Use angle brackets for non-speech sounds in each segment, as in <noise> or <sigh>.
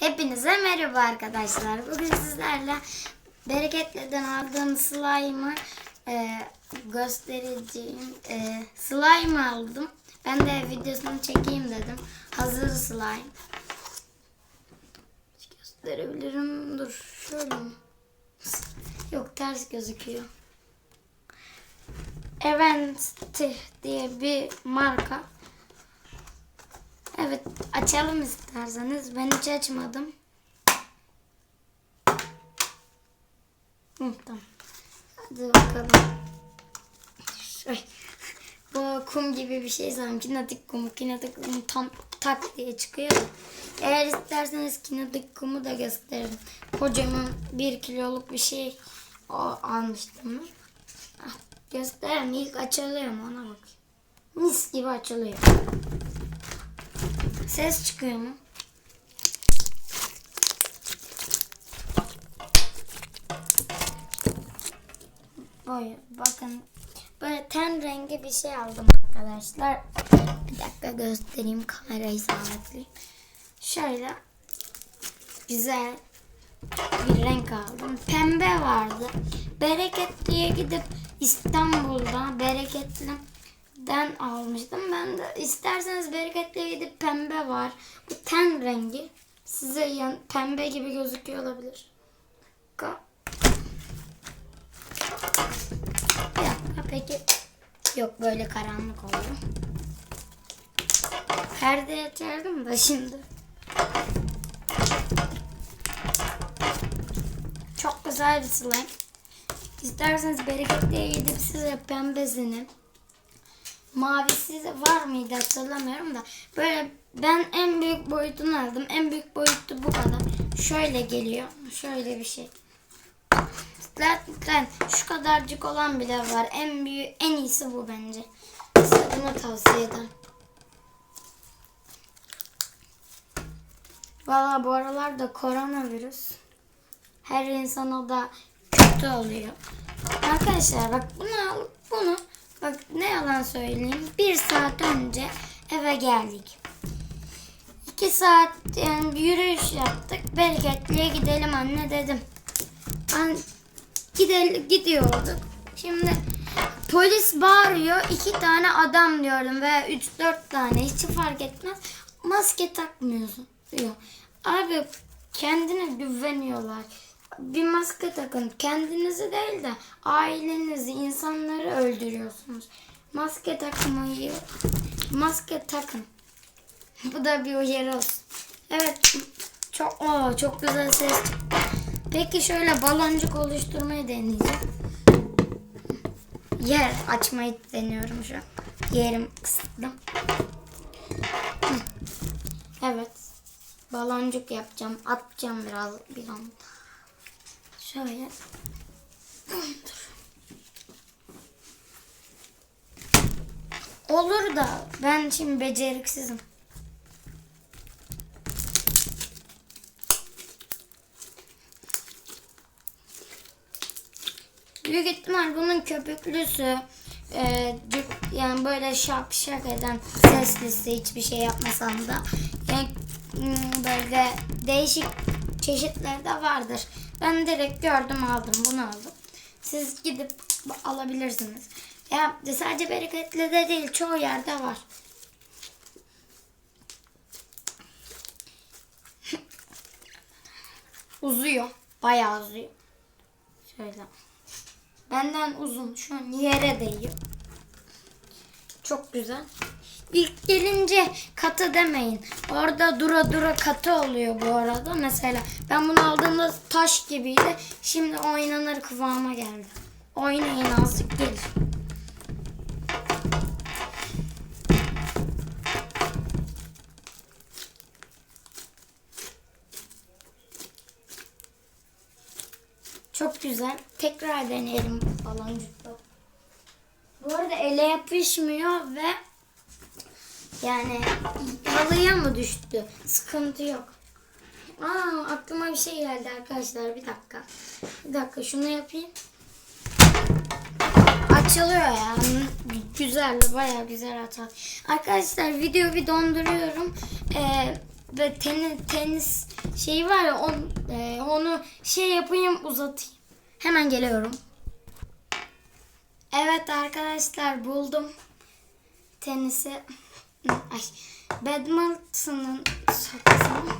Hepinize merhaba arkadaşlar. Bugün sizlerle Bereketli'den aldığım slime'ı e, göstereceğim. E, slime aldım. Ben de videosunu çekeyim dedim. Hazır slime. Gösterebilirim. Dur şöyle mi? Yok ters gözüküyor. Event diye bir marka. Evet açalım isterseniz. Ben hiç açmadım. Hı, tamam. Hadi bakalım. Şöyle. Bu kum gibi bir şey sanırım. Kinetik kum. Kinetik kum tam tak diye çıkıyor. Eğer isterseniz kinetik kumu da gösteririm. Kocaman bir kiloluk bir şey o, almıştım ben. Ah, mu ona bak. Mis gibi açılıyor. Ses çıkıyor mu? Böyle bakın böyle ten rengi bir şey aldım arkadaşlar. Bir dakika göstereyim kamerayı sabitleyeyim. Şöyle güzel bir renk aldım. Pembe vardı. Bereketli'ye gidip İstanbul'da Bereketli'den almıştım. Ben de isterseniz Bereketli'ye gidip pembe var. Bu ten rengi. Size yan, pembe gibi gözüküyor olabilir. Ka- dakika peki. Yok böyle karanlık oluyor. Perde açardım da şimdi. Çok güzel bir slime. İsterseniz bereketliye gidip size pembesini mavisi var mıydı hatırlamıyorum da böyle ben en büyük boyutunu aldım. En büyük boyutu bu kadar. Şöyle geliyor. Şöyle bir şey. Zaten şu kadarcık olan bile var. En büyük, en iyisi bu bence. Size bunu tavsiye ederim. Valla bu aralarda koronavirüs her insana da kötü oluyor. Arkadaşlar bak bunu bunu bak ne yalan söyleyeyim bir saat önce eve geldik. İki saat yani yürüyüş yaptık. Bereketliye gidelim anne dedim. An gidelim gidiyorduk. Şimdi polis bağırıyor. iki tane adam diyorum veya üç dört tane hiç fark etmez. Maske takmıyorsun diyor. Abi kendine güveniyorlar. Bir maske takın. Kendinizi değil de ailenizi, insanları öldürüyorsunuz. Maske takmayı, maske takın. <laughs> Bu da bir uyarı olsun. Evet. Çok o çok güzel ses. Peki şöyle baloncuk oluşturmayı deneyeceğim. Yer açmayı deniyorum şu an. Yerim kısıtlı. Evet. Baloncuk yapacağım. Atacağım biraz bir an. Şöyle. Dur. Olur da ben şimdi beceriksizim. Büyük ihtimal bunun köpüklüsü e, yani böyle şak şak eden seslisi hiçbir şey yapmasam da yani, hmm, böyle değişik çeşitleri de vardır. Ben direkt gördüm aldım bunu aldım. Siz gidip alabilirsiniz. Ya sadece bereketli de değil çoğu yerde var. <laughs> uzuyor. Bayağı uzuyor. Şöyle. Benden uzun. Şu an yere değiyor. Çok güzel. İlk gelince katı demeyin. Orada dura dura katı oluyor bu arada. Mesela ben bunu aldığımda taş gibiydi. Şimdi oynanır kıvama geldi. Oynayın azıcık gelir. Çok güzel. Tekrar deneyelim baloncukla. Bu arada ele yapışmıyor ve yani halıya mı düştü? Sıkıntı yok. Aa aklıma bir şey geldi arkadaşlar. Bir dakika. Bir dakika şunu yapayım. Açılıyor yani. Güzel, bayağı güzel atar. Arkadaşlar videoyu bir donduruyorum. Ee, ve tenis, tenis şeyi var ya on, e, onu şey yapayım uzatayım. Hemen geliyorum. Evet arkadaşlar buldum tenisi. Ay, badminton'ın sopasını.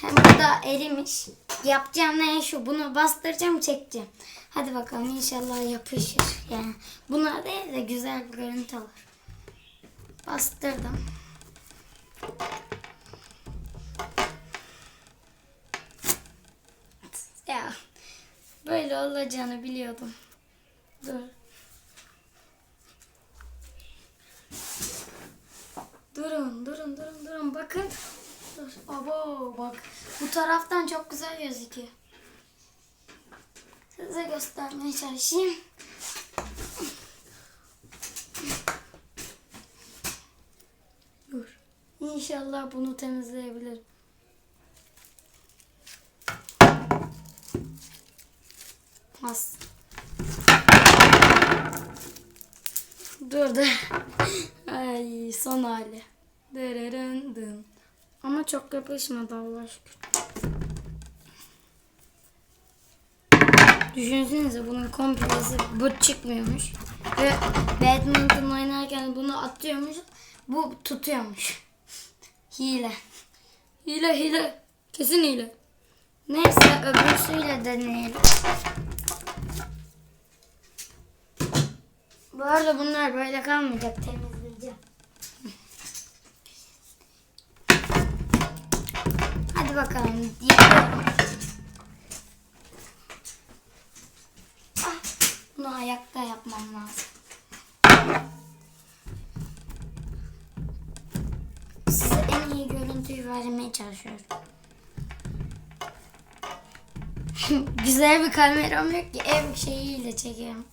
Hem bu da erimiş. Yapacağım ne şu bunu bastıracağım çekeceğim. Hadi bakalım inşallah yapışır. Yani buna değil de güzel bir görüntü olur. Bastırdım. Ya böyle olacağını biliyordum. Dur. Bak. Bu taraftan çok güzel gözüküyor. Size göstermeye çalışayım. Dur. İnşallah bunu temizleyebilirim. As. Dur dur. Ay son hali. Dırırın. Ama çok yapışmadı Allah şükür. Düşünsenize bunun komplesi bu çıkmıyormuş. Ve badminton oynarken bunu atıyormuş. Bu tutuyormuş. Hile. Hile hile. Kesin hile. Neyse öbürsüyle deneyelim. Bu arada bunlar böyle kalmayacak. Temizleyeceğim. Bakalım. Yapıyorum. Ah, bunu ayakta yapmam lazım. Size en iyi görüntüyü vermeye çalışıyorum. <laughs> Güzel bir kameram yok ki ev şeyiyle çekiyorum.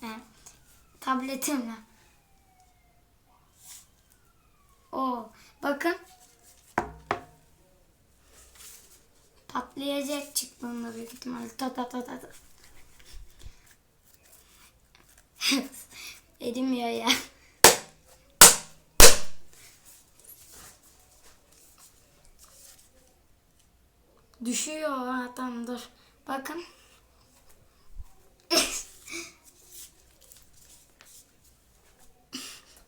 Tabletimle. O bakın. Patlayacak çıktığında büyük ihtimalle. Ta ta ta ta ta. <laughs> Erimiyor ya. Düşüyor ha dur. Bakın.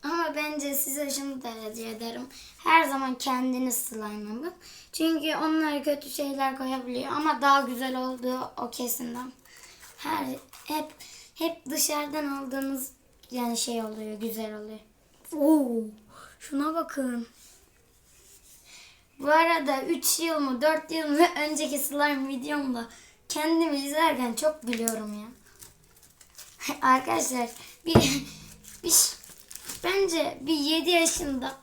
Ama bence size şunu tercih ederim. Her zaman kendiniz slime yapın. Çünkü onlar kötü şeyler koyabiliyor ama daha güzel olduğu o kesinden. Her hep hep dışarıdan aldığınız yani şey oluyor, güzel oluyor. Oo, şuna bakın. Bu arada 3 yıl mı 4 yıl mı <laughs> önceki slime videomda kendimi izlerken çok gülüyorum ya. <laughs> Arkadaşlar bir, bir bence bir 7 yaşında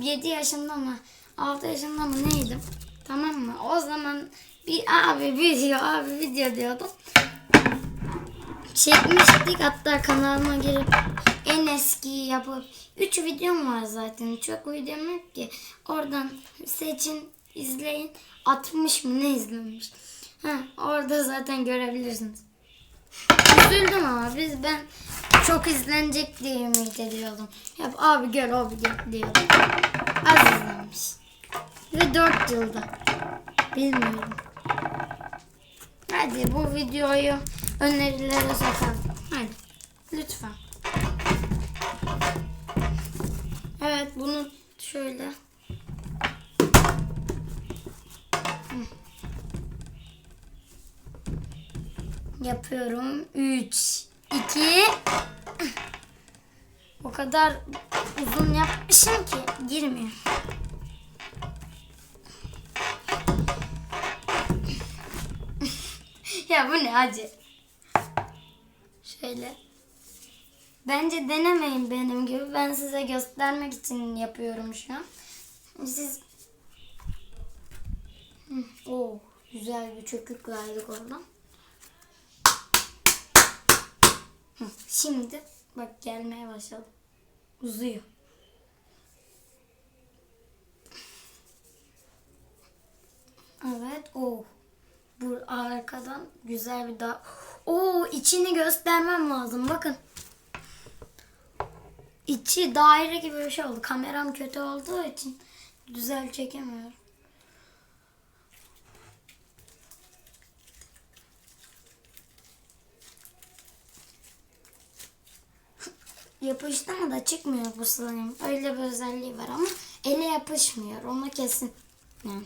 7 yaşında mı 6 yaşında mı neydim? Tamam mı? O zaman bir abi video abi video diyordum. Çekmiştik hatta kanalıma girip en eski yapıp 3 videom var zaten çok videom yok ki. Oradan seçin izleyin. 60 mı ne izlenmiş? Ha, orada zaten görebilirsiniz. Üzüldüm ama biz ben çok izlenecek diye ümit ediyordum hep abi gel abi gel diyordum az izlenmiş ve 4 yılda bilmiyorum Hadi bu videoyu önerilere sokalım. Hadi. Lütfen. Evet bunu şöyle. Yapıyorum. 3 2 O kadar uzun yapmışım ki girmiyor. <laughs> ya bu ne acı. Şöyle. Bence denemeyin benim gibi. Ben size göstermek için yapıyorum şu an. Siz Oo, güzel bir çökük verdik oradan. Şimdi bak gelmeye başladı. Uzuyor. Evet. O. Bu arkadan güzel bir daha. Oo içini göstermem lazım. Bakın. İçi daire gibi bir şey oldu. Kameram kötü olduğu için güzel çekemiyorum. Yapıştı mı da çıkmıyor bu slime. Öyle bir özelliği var ama ele yapışmıyor. Ona kesin. Yani.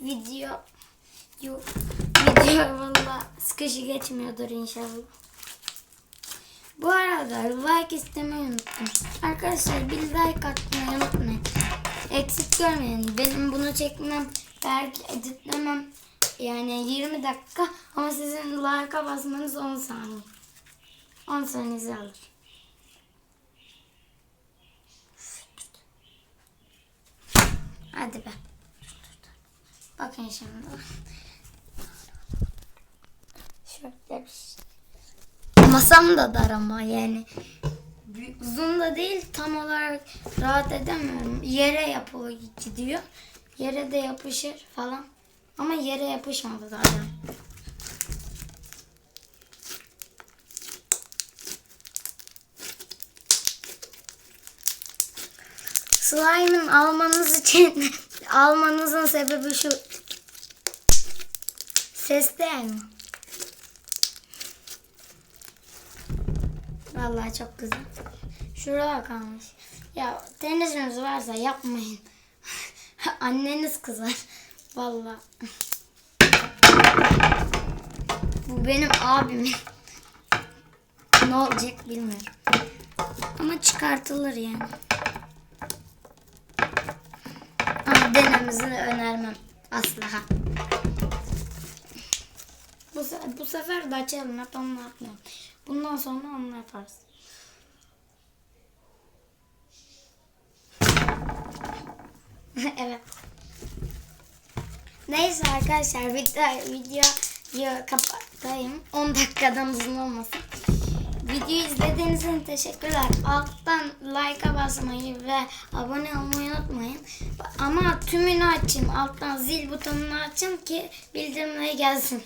Video yok. Video valla sıkışı geçmiyordur inşallah. Bu arada like istemeyi unuttum. Arkadaşlar bir like atmayı unutmayın. Eksik görmeyin. Benim bunu çekmem, belki editlemem yani 20 dakika ama sizin like'a basmanız 10 saniye. 10 saniyenizi alır. Hadi be. Bakın şimdi. Şöyle bir şey. Masam da dar ama yani. Uzun da değil tam olarak rahat edemiyorum. Yere yapılı gidiyor. Yere de yapışır falan. Ama yere yapışmadı zaten. Slime'ın almanız için <laughs> almanızın sebebi şu. Ses değil mi? Vallahi çok güzel. Şurada kalmış. Ya tenisiniz varsa yapmayın. <laughs> Anneniz kızar. Vallahi. Bu benim abimin. Ne olacak bilmiyorum. Ama çıkartılır yani. Ama denememizi önermem asla. Bu, bu sefer de açalım. Hep onu yapmayalım. Bundan sonra onu yaparız. <laughs> evet. Neyse arkadaşlar video, videoyu kapatayım. 10 dakikadan uzun olmasın. Videoyu izlediğiniz için teşekkürler. Alttan like'a basmayı ve abone olmayı unutmayın. Ama tümünü açayım. Alttan zil butonunu açın ki bildirimleri gelsin.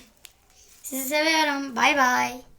Sizi seviyorum. Bay bay.